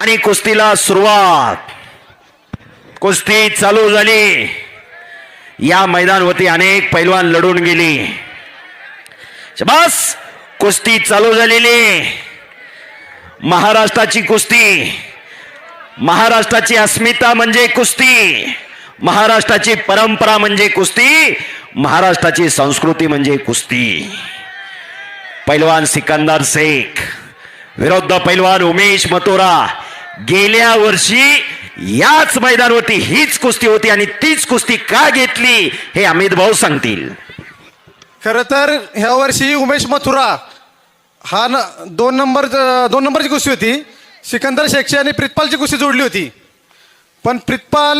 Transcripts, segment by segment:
आणि कुस्तीला सुरुवात. कुस्ती चालू झाली. या मैदानवरती अनेक पैलवान लढून गेली. बस कुस्ती चालू झालेली. महाराष्ट्राची कुस्ती. महाराष्ट्राची अस्मिता म्हणजे कुस्ती. महाराष्ट्राची परंपरा म्हणजे कुस्ती. महाराष्ट्राची संस्कृती म्हणजे कुस्ती. पैलवान सिकंदर शेख. विरुद्ध पैलवान उमेश मथुरा. गेल्या वर्षी याच मैदानावरती हीच कुस्ती होती आणि तीच कुस्ती का घेतली हे अमित भाऊ सांगतील. खरं तर ह्या वर्षी उमेश मथुरा हा न दोन नंबर दोन नंबरची कुस्ती होती. सिकंदर शेखची आणि प्रितपालची कुस्ती जोडली होती. पण प्रितपाल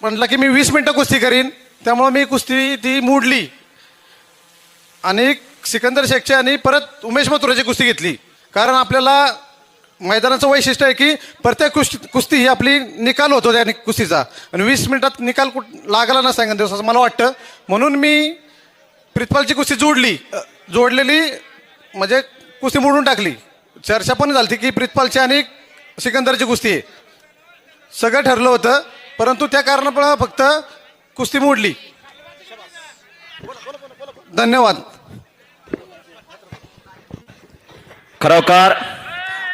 म्हटलं की मी वीस मिनटं कुस्ती करीन त्यामुळं मी कुस्ती ती मोडली. आणि सिकंदर शेखची आणि परत उमेश मथुराची कुस्ती घेतली. कारण आपल्याला मैदानाचं वैशिष्ट्य आहे की प्रत्येक कुस्ती कुस्ती ही आपली निकाल होतो त्या नि- कुस्तीचा. आणि वीस मिनिटात निकाल कुठ लागला ना सांगा दिवसाचं मला वाटतं. म्हणून मी प्रितपालची कुस्ती जोडली. अ, जोडलेली म्हणजे कुस्ती मोडून टाकली. चर्चा पण झाली की प्रितपालची आणि सिकंदरची कुस्ती आहे. सगळं ठरलं होतं परंतु त्या कारणामुळे फक्त कुस्ती मोडली. धन्यवाद. खरोखर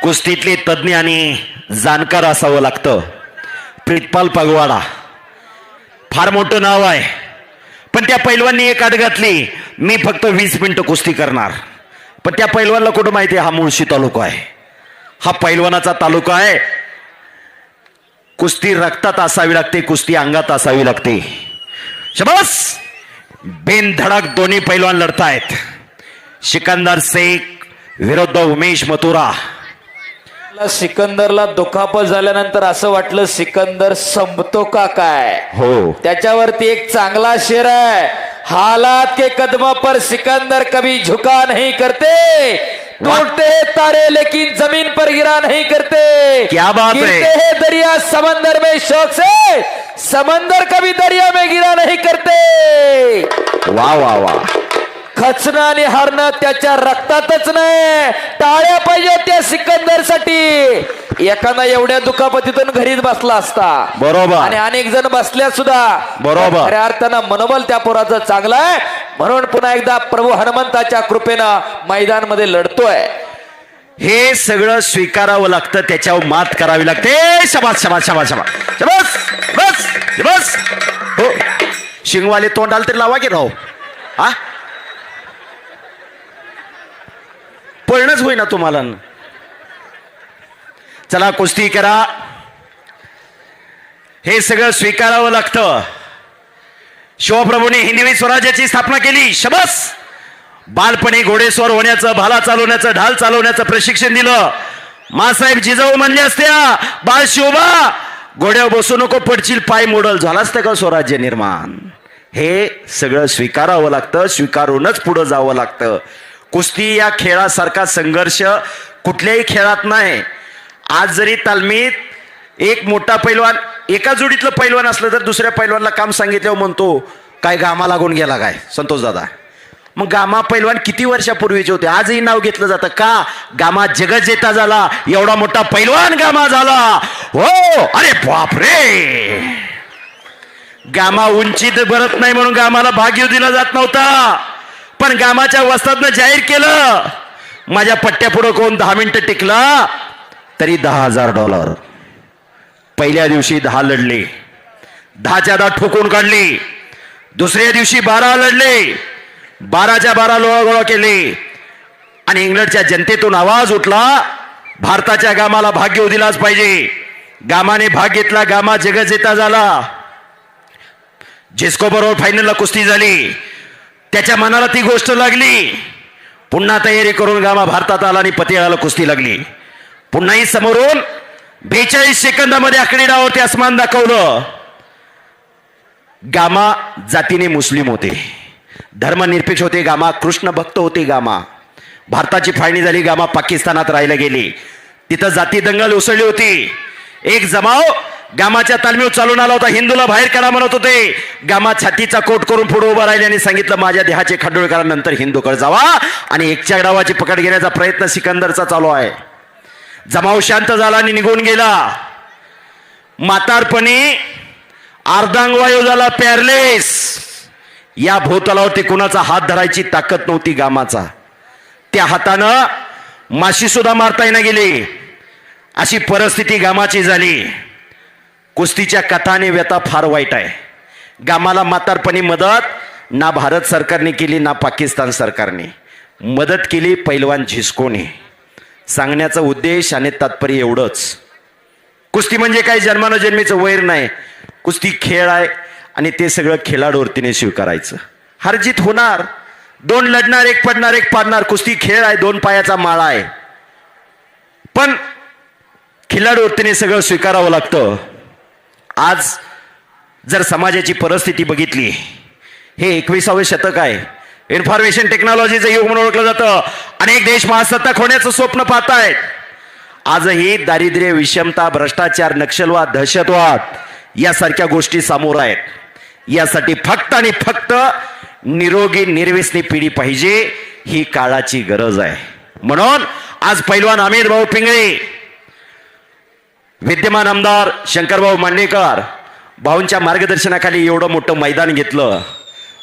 कुस्तीतले तज्ज्ञ आणि जाणकार असावं लागतं. प्रितपाल पगवाडा. फार मोठं नाव आहे. पण त्या पैलवांनी एक अट घातली. मी फक्त वीस मिनटं कुस्ती करणार. पण त्या पैलवानला कुठं माहिती आहे? हा मुळशी तालुका आहे. हा पैलवानाचा तालुका आहे. कुस्ती रक्तात असावी लागते कुस्ती अंगात असावी लागते. शबास! बिनधडक दोन्ही पैलवान लढतायत. सिकंदर शेख विरुद्ध उमेश मथुरा. मला सिकंदरला दुखापत झाल्यानंतर असं वाटलं सिकंदर संपतो का काय? हो. त्याच्यावरती एक चांगला शेर है हालात के कदमों पर सिकंदर कभी झुका नहीं करते. टूटते हैं तारे लेकिन जमीन पर गिरा नहीं करते. क्या बात है? गिरते हैं दरिया समंदर में शौक से. समंदर कभी दरिया में गिरा नहीं करते. वा वा वा खचणं आणि हारणं त्याच्या रक्तातच नाही. टाळ्या पाहिजे त्या सिकंदरसाठी एखादा एवढ्या दुखापतीतून घरीच बसला असता. बरोबर. आणि अनेक जण बसल्या सुद्धा. बरोबर. खऱ्या अर्थानं मनोबल त्या पोराचं चांगलं आहे. म्हणून पुन्हा एकदा प्रभू हनुमंताच्या कृपेनं मैदानमध्ये लढतोय. हे सगळं स्वीकारावं लागतं त्याच्यावर मात करावी लागते. शबास शबास शबास शबास. शबास बस बस हो. शिंगवाले तोंडाला तरी लावा की राव? हा पळणंच होईना तुम्हाला. चला कुस्ती करा. हे सगळं स्वीकारावं लागतं. शिवप्रभूंनी हिंदवी स्वराज्याची स्थापना केली. शबस! बालपणी घोडेस्वर होण्याचं भाला चालवण्याचं ढाल चालवण्याचं प्रशिक्षण दिलं. मासाहेब जिजाऊ म्हणले असत्या बाळ शिवबा घोड्यावर बसू नको पडशील पाय मोडल. झाला असतं का स्वराज्य निर्माण? हे सगळं स्वीकारावं लागतं स्वीकारूनच पुढं जावं लागतं. कुस्ती या खेळासारखा संघर्ष कुठल्याही खेळात नाही. आज जरी तालमीत एक मोठा पैलवान एका जोडीतलं पैलवान असलं तर दुसऱ्या पैलवानला काम सांगितल्यावर म्हणतो काय गामा लागून गेला काय? संतोष दादा. मग गामा पैलवान किती वर्षापूर्वीचे होते? आजही नाव घेतलं जातं का? गामा जगजेता झाला एवढा मोठा पैलवान गामा झाला. हो अरे बापरे! गामा उंचीत भरत नाही म्हणून गामाला भाग्य दिला जात नव्हता. पण गामाच्या वस्तातनं जाहीर केलं. माझ्या पट्ट्यापुढं कोण दहा मिनिटं टिकला तरी दहा हजार डॉलर. पहिल्या दिवशी दहा लढले. दहाच्या दहा ठोकून काढली. दुसऱ्या दिवशी बारा लढले. बाराच्या बारा लोळागोळा केले. आणि इंग्लंडच्या जनतेतून आवाज उठला भारताच्या गामाला भाग घेऊ दिलाच पाहिजे. गामाने भाग घेतला गामा जगजेता झाला. जेस्को बरोबर फायनलला कुस्ती झाली. त्याच्या मनाला ती गोष्ट लागली. पुन्हा तयारी करून गामा भारतात आला आणि पतियाळाला कुस्ती लागली. पुन्हाही समोरून बेचाळीस सेकंदामध्ये आकडी ते आसमान दाखवलं. गामा जातीने मुस्लिम होते. धर्मनिरपेक्ष होते गामा कृष्ण भक्त होते गामा. भारताची फाळणी झाली गामा पाकिस्तानात राहायला गेली. तिथं जाती दंगल उसळली होती. एक जमाव गामाच्या तालमीवर चालून आला होता. हिंदूला बाहेर करा म्हणत होते. गामा छातीचा कोट करून पुढे उभा राहिले आणि सांगितलं माझ्या देहाचे खंडोळ करा नंतर हिंदूकडे जावा आणि एकच्या डावाची पकड घेण्याचा प्रयत्न सिकंदरचा चालू आहे. जमाव शांत झाला आणि निघून गेला. म्हातारपणी अर्धांगवायू झाला पॅरलेस. या भोवतलावरती कुणाचा हात धरायची ताकद नव्हती गामाचा. त्या हातानं माशी सुद्धा मारता येणं गेली. अशी परिस्थिती गामाची झाली. कुस्तीच्या कथाने व्यथा फार वाईट आहे. गामाला म्हातारपणी मदत ना भारत सरकारने केली ना पाकिस्तान सरकारने. मदत केली पैलवान झिस्कोने. सांगण्याचा उद्देश आणि तात्पर्य एवढंच. कुस्ती म्हणजे काही जन्मानुजन्मीचं वैर नाही. कुस्ती खेळ आहे आणि ते सगळं खेळाडूवरतीने स्वीकारायचं. हरजित होणार. दोन लढणार एक पडणार एक पाडणार. कुस्ती खेळ आहे दोन पायाचा माळा आहे. पण खिलाडूवरतीने सगळं स्वीकारावं लागतं. आज जर समाजाची परिस्थिती बघितली हे एकविसावे शतक आहे. इन्फॉर्मेशन टेक्नॉलॉजीचं युग म्हणून ओळखलं जातं. अनेक देश महासत्ताक होण्याचं स्वप्न पाहतायत. आजही दारिद्र्य विषमता भ्रष्टाचार नक्षलवाद दहशतवाद यासारख्या गोष्टी समोर आहेत. यासाठी फक्त आणि फक्त निरोगी निर्व्यसनी पिढी पाहिजे ही काळाची गरज आहे. म्हणून आज पैलवान अमित भाऊ पिंगळे विद्यमान आमदार शंकरभाऊ मांडेकर भाऊंच्या मार्गदर्शनाखाली एवढं मोठं मैदान घेतलं.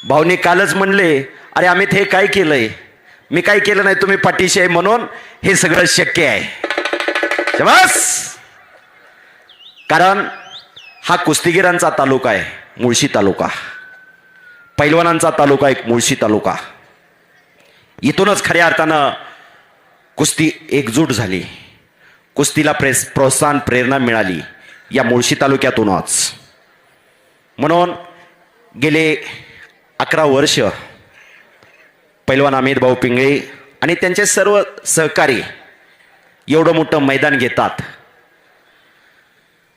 भाऊने कालच म्हणले अरे अमित हे काय केलंय? मी काय केलं नाही तुम्ही पाठीशी आहे म्हणून हे सगळं शक्य आहे. बस कारण हा कुस्तीगिरांचा तालुका आहे मुळशी तालुका. पैलवानांचा तालुका एक मुळशी तालुका. इथूनच खऱ्या अर्थानं कुस्ती एकजूट झाली. कुस्तीला प्रेस प्रोत्साहन प्रेरणा मिळाली या मुळशी तालुक्यातूनच. म्हणून गेले अकरा वर्ष पैलवान अमित भाऊ पिंगळे आणि त्यांचे सर्व सहकारी एवढं मोठं मैदान घेतात.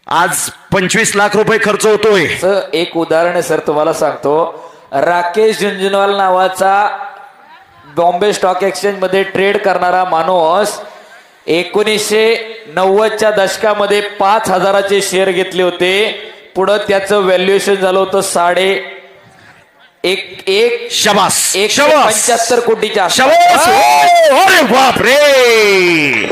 आज पंचवीस लाख रुपये खर्च होतोय. एक उदाहरण सर तुम्हाला सांगतो. राकेश झुंझुनवाल नावाचा बॉम्बे स्टॉक एक्सचेंजमध्ये ट्रेड करणारा माणूस एकोणीसशे नव्वदच्या दशकामध्ये पाच हजाराचे शेअर घेतले होते. पुढं त्याचं व्हॅल्युएशन झालं होतं साडे एक एक शबास. एक पंच्याहत्तर कोटीच्या. शबास. अरे बाप रे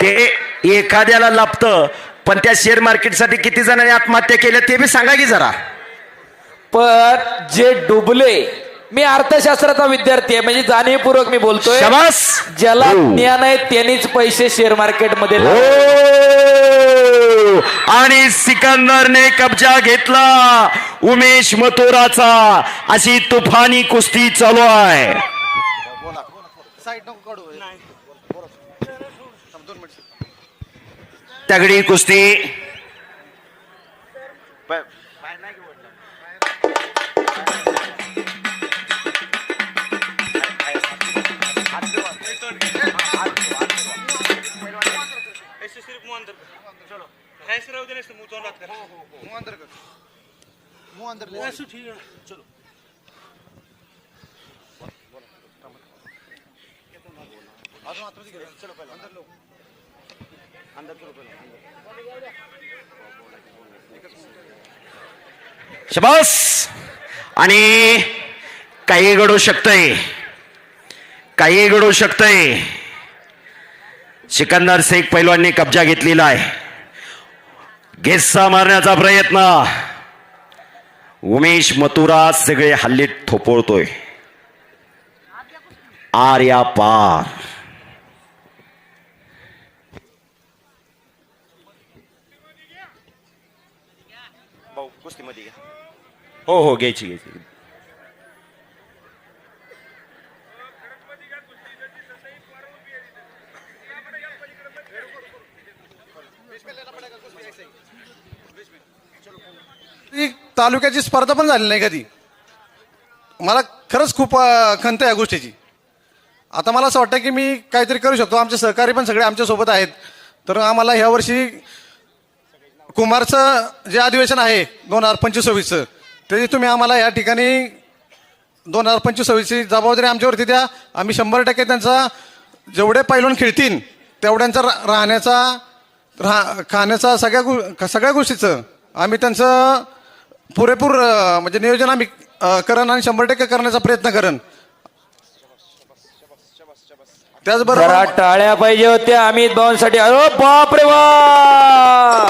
ते एखाद्याला लाभतं पण त्या शेअर मार्केटसाठी किती जणांनी आत्महत्या केल्या ते बी सांगा की जरा. पण जे डुबले मी अर्थशास्त्राचा विद्यार्थी आहे म्हणजे जाणीवपूर्वक मी बोलतोय. शबास! ज्याला हो. ज्ञान आहे त्यांनीच पैसे शेअर मार्केटमध्ये हो. लावले. आणि सिकंदरने कब्जा घेतला. उमेश मथुराचा अशी तुफानी कुस्ती चालू आहे. तगडी कुस्ती. सिर्फ मुंह अंदर कर. चलो. ऐसे रहो देने से मुंह तो रात कर. ऐसे ठीक है चलो. शबास! आणि काही घडू शकतंय. काही घडू शकतंय. सिकंदर शेख पैलवांनी कब्जा घेतलेला आहे. घेस्सा मारण्याचा प्रयत्न. उमेश मथुरा सगळे हल्ले थोपवतोय. आर्या पार. हो हो घ्यायची घ्यायची. ती तालुक्याची स्पर्धा पण झाली नाही कधी. मला खरंच खूप खंत आहे या गोष्टीची. आता मला असं वाटतं की मी काहीतरी करू शकतो. आमचे सहकारी पण सगळे आमच्यासोबत आहेत. तर आम्हाला ह्या वर्षी कुमारचं जे अधिवेशन आहे दोन हजार पंचवीस सव्वीसचं ते तुम्ही आम्हाला या ठिकाणी दोन हजार पंचवीस सव्वीसची जबाबदारी आमच्यावरती द्या. आम्ही शंभर टक्के त्यांचा जेवढे पैलून खेळतील तेवढ्यांचा रा- राहण्याचा राहा खाण्याचा सगळ्या गो सगळ्या गोष्टीचं आम्ही त्यांचं पुरेपूर म्हणजे नियोजन आम्ही करण आणि शंभर टक्के करण्याचा प्रयत्न करण. त्याचबरोबर जरा टाळ्या पाहिजे होत्या अमित भाऊंसाठी अरे बाप रे वा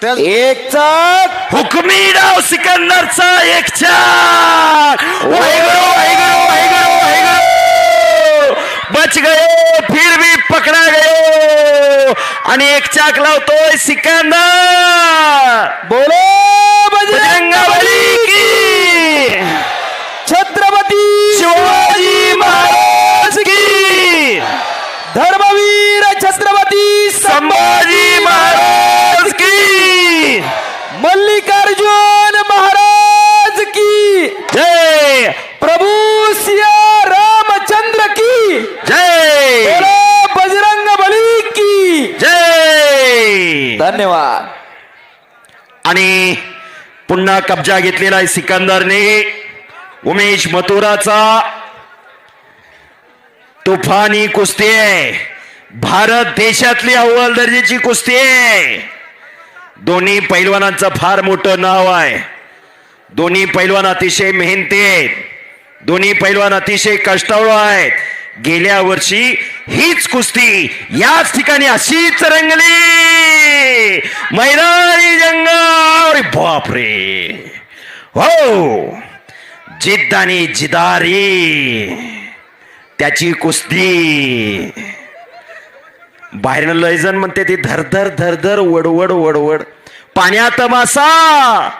त्याच एक चाक! हुकमी डाव सिकंदरचा एक चार वाहेगुरु वाहेगुरु वाहेगुरु वाहेगुरु बच गए फिर भी आणि एक चाक लावतोय सिकंदर. बोलो बजरंग बली की छत्रपती शिवाजी महाराज की धर्मवीर छत्रपती संभाजी महाराज की मल्लिकार्जुन महाराज की जय प्रभू सिया रामचंद्र की जय बोलो बजरंग बली की जय धन्यवाद. आणि पुन्हा कब्जा घेतलेला आहे सिकंदरने. उमेश मथुराचा तुफानी कुस्ती आहे. भारत देशातली अव्वल दर्जाची कुस्ती आहे. दोन्ही पैलवानांचं फार मोठं नाव आहे. दोन्ही पैलवान अतिशय मेहनती आहेत. दोन्ही पैलवान अतिशय कष्टाळू आहेत. गेल्या वर्षी हीच कुस्ती याच ठिकाणी अशीच रंगली. मैदानी जंग बापरे. हो. जिद्द आणि जिदारी. त्याची कुस्ती. बाहेरनं लयजन म्हणते ती धरधर धरधर वडवड वडवड पाण्यात मासा.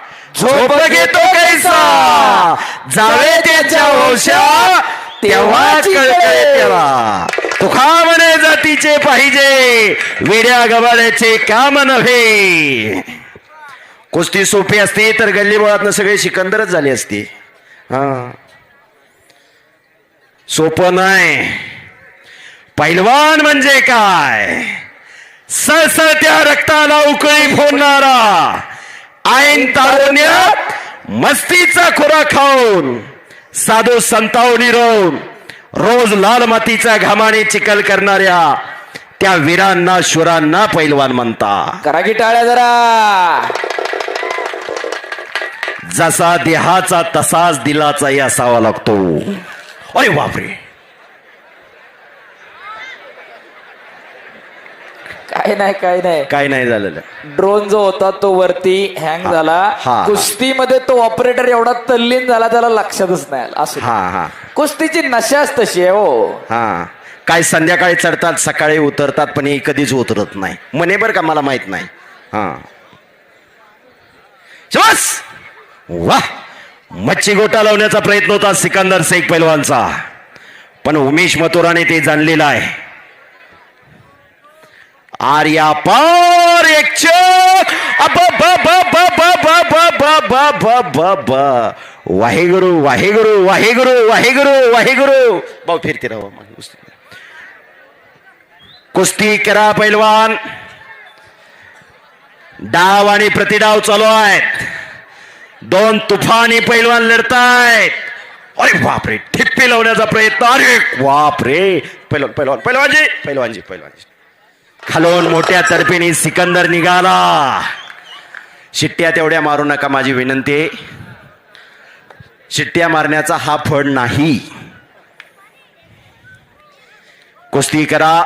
झोप घेतो कैसा. जावे त्याच्या ओशा. तेव्हा कळकळे त्याला तुखा म्हणे जातीचे पाहिजे. वेड्या गबाड्याचे काम नव्हे. कुस्ती सोपी असते तर गल्लीबोळातनं सगळे सिकंदरच झाले असते. हा. सोपं नाही. पैलवान म्हणजे काय? सळसळत्या रक्ताला उकळी फोडणारा ऐन तारुण्यात मस्तीचा खुराक खाऊन साधू संतावणी रोवून रोज लाल मातीचा घामाने चिखल करणाऱ्या त्या वीरांना शुरांना पैलवान म्हणता. करा की टाळ्या जरा. जसा देहाचा तसाच दिलाचाही असावा लागतो. अरे बापरे. काय नाही काय नाही. काय नाही झालेलं. ड्रोन जो होता तो वरती हँग झाला. कुस्तीमध्ये तो ऑपरेटर एवढा तल्लीन झाला त्याला लक्षातच नाही आलं. असं हा हा. कुस्तीची नशाच तशी आहे हो. हा. काय संध्याकाळी चढतात सकाळी उतरतात पण हे कधीच उतरत नाही. म्हणे बरं का मला माहीत नाही. हा. शबास वा मच्छी गोटा लावण्याचा प्रयत्न होता सिकंदर शेख पैलवानचा पण उमेश मथुराने ते जाणलेलं आहे. आर्या पार एक चक अब ब वाहेगुरु वाहेगुरु वाहेगुरु वाहेगुरु वाहेगुरु भाऊ फिरते राहा कुस्ती करा पैलवान डाव आणि प्रतिडाव चालू आहेत दोन तुफानी पैलवान लढतायत अरे बापरे ठिप्पी लावण्याचा प्रयत्न अरे बापरे पैलवान पैलवान पैलवानजी पैलवानजी पैलवानजी खालून मोठ्या तर्फेने सिकंदर निघाला. शिट्ट्या तेवढ्या मारू नका माझी विनंती. आहे. शिट्ट्या मारण्याचा हा फळ नाही. कुस्ती करा.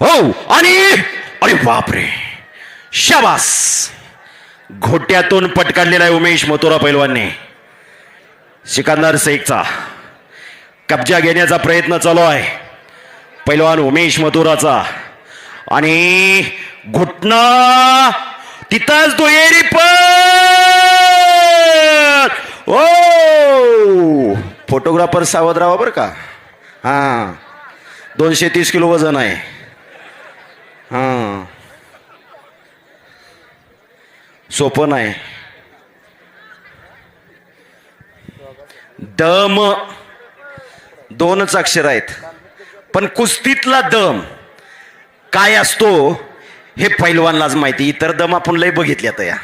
हो आणि अरे बापरे. शाबास. घोट्यातून पटकाडलेला आहे उमेश मथुरा पैलवानने. सिकंदर शेखचा कब्जा घेण्याचा प्रयत्न चालू आहे. पैलवान उमेश मथुराचा. आणि घुटना तिथंच दुहेरी पण ओ! फोटोग्राफर सावध राहा बरं का? हां. दोनशे तीस किलो वजन आहे. हां. सोपं नाही. दम. दोनच अक्षर आहेत. पण कुस्तीतला दम काय असतो हे पैलवानलाच माहिती. इतर दम आपण लय बघितल्यात या.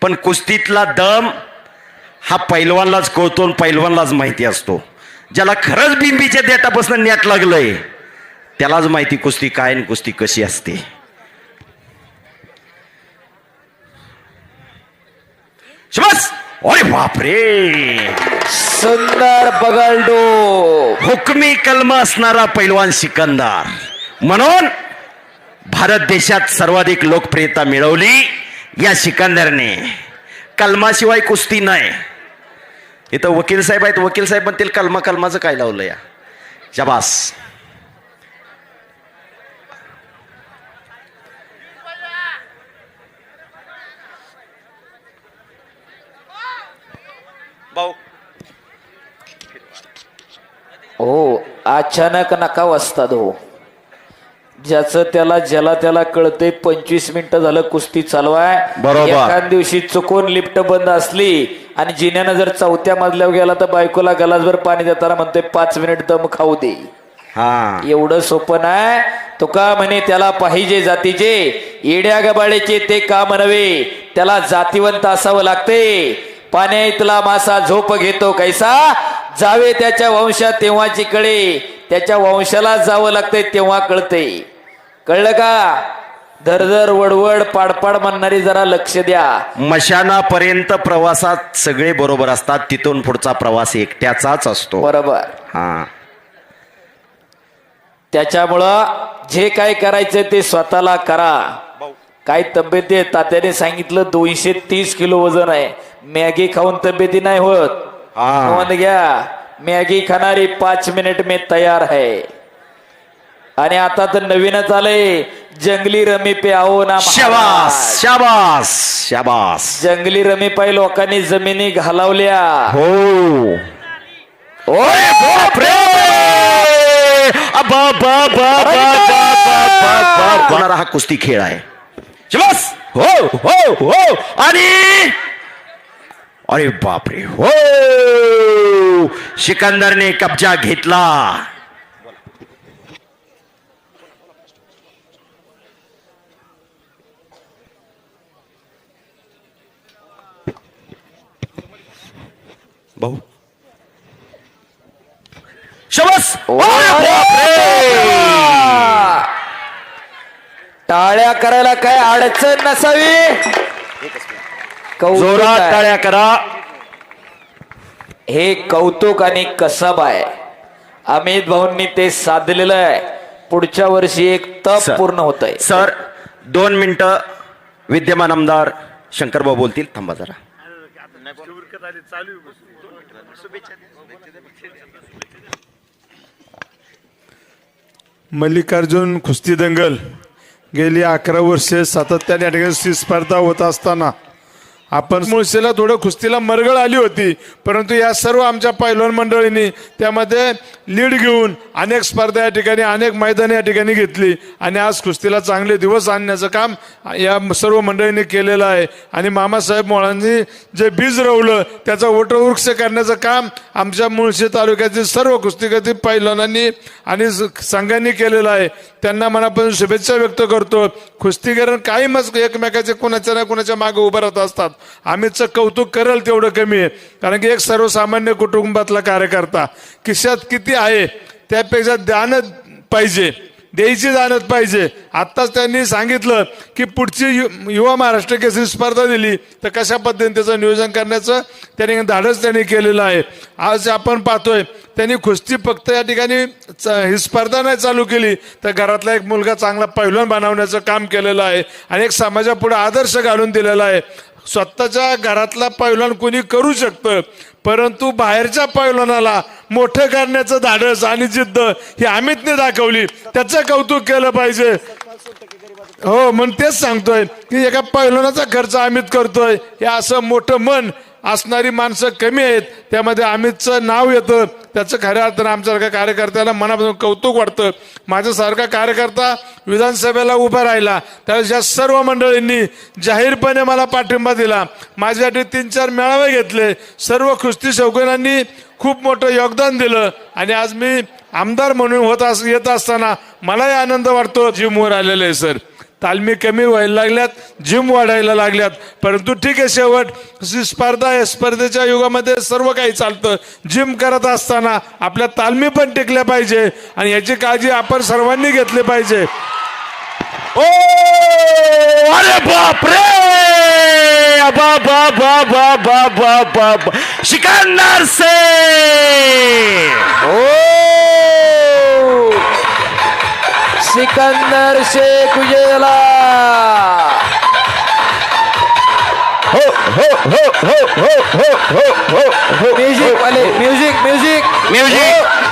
पण कुस्तीतला दम हा पैलवानलाच कळतो आणि पैलवानलाच माहिती असतो. ज्याला खरंच बिंबीच्या देटापासून नेट लागलंय त्यालाच माहिती कुस्ती काय आणि कुस्ती कशी असते. शबास अरे बापरे. सुंदर बगलडो. हुकमी कलम असणारा पैलवान सिकंदर. म्हणून भारत देशात सर्वाधिक लोकप्रियता मिळवली या सिकंदरने. कलमाशिवाय कुस्ती नाही. इथं वकील साहेब आहेत वकील साहेब म्हणतील कलमा कलमाचं काय लावलं या? शबास. हो अचानक नका वाजतात हो ज्याचं त्याला ज्याला त्याला कळतंय पंचवीस मिनिटं झालं कुस्ती चालवाय. बरोबर. एखाद दिवशी चुकून लिफ्ट बंद असली आणि जिन्यानं जर चौथ्या मजल्यावर गेला तर बायकोला गलासभर पाणी देताना म्हणतोय पाच मिनिट दम खाऊ दे. हा. एवढं सोपं नाही तुका म्हणे त्याला पाहिजे जातीचे. येड्या गबाळेचे ते काम नव्हे त्याला जातीवंत असावं लागते पाण्या इथला मासा झोप घेतो कैसा? जावे त्याच्या वंशात तेव्हाची कळे त्याच्या वंशाला जावं लागतंय तेव्हा कळते कळलं का? धरधर वडवड पाडपाड म्हणणारी जरा लक्ष द्या. मशानापर्यंत प्रवासात सगळे बरोबर असतात तिथून पुढचा प्रवास एकट्याचाच असतो. बरोबर. हा. त्याच्यामुळं जे काय करायचं ते स्वतःला करा. काय तब्येती तात्याने सांगितलं दोनशे तीस किलो वजन आहे. मॅगी खाऊन तब्येती नाही होत. नोंद घ्या मॅगी खाणारी पाच मिनिट में तयार है आणि आता तर नवीनच आलंय जंगली रमी पे आओ ना. शाबास शाबास शाबास जंगली रमी पाय लोकांनी जमिनी घालावल्या हो ओय बापरे अबा, बा, बा, बा, बा, बा, बा, बा. होणारा हा कुस्ती खेळ आहे शाबास हो हो हो आणि अरे बापरे. हो! सिकंदरने कब्जा घेतला. भाऊ. शबस! टाळ्या करायला काय अडचण नसावी? जोरात. टाळ्या करा. हे कौतुक आणि कसब आहे. अमित भाऊंनी ते साधलेलं आहे. पुढच्या वर्षी एक तप. पूर्ण होत आहे सर दोन मिनिटं विद्यमान आमदार शंकरभाऊ बोलतील. थांबा जरा. मल्लिकार्जुन कुस्ती दंगल गेली अकरा वर्षे सातत्याने या ठिकाणी स्पर्धा होत असताना आपण मुळशीला थोडं कुस्तीला मरगळ आली होती परंतु या सर्व आमच्या पैलवान मंडळींनी त्यामध्ये लीड घेऊन अनेक स्पर्धा या ठिकाणी अनेक मैदाने या ठिकाणी घेतली आणि आज कुस्तीला चांगले दिवस आणण्याचं काम या सर्व मंडळींनी केलेलं आहे. आणि मामासाहेब मोळांनी जे बीज रवलं त्याचा वटवृक्ष करण्याचं काम आमच्या मुळशी तालुक्यातील सर्व कुस्तीगती पैलवानांनी आणि स- संघांनी केलेलं आहे. त्यांना मनापासून शुभेच्छा व्यक्त करतो. कुस्तीकरण काही मग एकमेकाचे कोणाच्या ना कोणाच्या मागे उभं राहत असतात. आम्हीचं कौतुक करेल तेवढं कमी आहे. कारण की एक सर्वसामान्य कुटुंबातला कार्यकर्ता खिशात किती आहे त्यापेक्षा दान पाहिजे द्यायची जाणत पाहिजे. आत्ताच त्यांनी सांगितलं की पुढची यु- युवा महाराष्ट्र केसरी स्पर्धा दिली तर कशा पद्धतीने त्याचं नियोजन करण्याचं त्यांनी धाडस त्यांनी केलेलं आहे. आज आपण पाहतोय त्यांनी कुस्ती फक्त या ठिकाणी च- ही स्पर्धा नाही चालू केली तर घरातला एक मुलगा चांगला पैलवान बनवण्याचं काम केलेलं आहे आणि एक समाजापुढे आदर्श घालून दिलेला आहे. स्वतःच्या घरातला पैलवान कोणी करू शकतं परंतु बाहेरच्या पैलवानाला मोठं करण्याचं धाडस आणि जिद्द ही अमितने दाखवली. त्याचं कौतुक केलं पाहिजे. हो मग तेच सांगतोय की एका पैलवानाचा खर्च अमित करतोय. हे असं मोठं मन असणारी माणसं कमी आहेत. त्यामध्ये अमितचं नाव येतं. त्याचं खऱ्या अर्थानं आमच्यासारख्या कार्यकर्त्याला मनापासून कौतुक वाटतं. माझ्यासारखा कार्यकर्ता विधानसभेला उभा राहिला. त्यावेळेस या सर्व मंडळींनी जाहीरपणे मला पाठिंबा दिला. माझ्यासाठी तीन चार मेळावे घेतले. सर्व कुस्ती शौकीनांनी खूप मोठं योगदान दिलं. आणि आज मी आमदार म्हणून होत अस येत असताना मलाही आनंद वाटतो. जिमवर आलेले आहे सर. तालमी कमी व्हायला लागल्यात जिम वाढायला लागल्यात. परंतु ठीक आहे शेवट जी स्पर्धा आहे. स्पर्धेच्या युगामध्ये सर्व काही चालतं. जिम करत असताना आपल्या तालमी पण टिकल्या पाहिजे आणि याची काळजी आपण सर्वांनी घेतली पाहिजे. ओ अरे बाप रे बा बा बा बा बा बा बा. शिकणार से! ओ! सिकंदर शेख विजयला हो हो हो हो हो हो हो हो म्युझिक वाले म्युझिक म्युझिक म्युझिक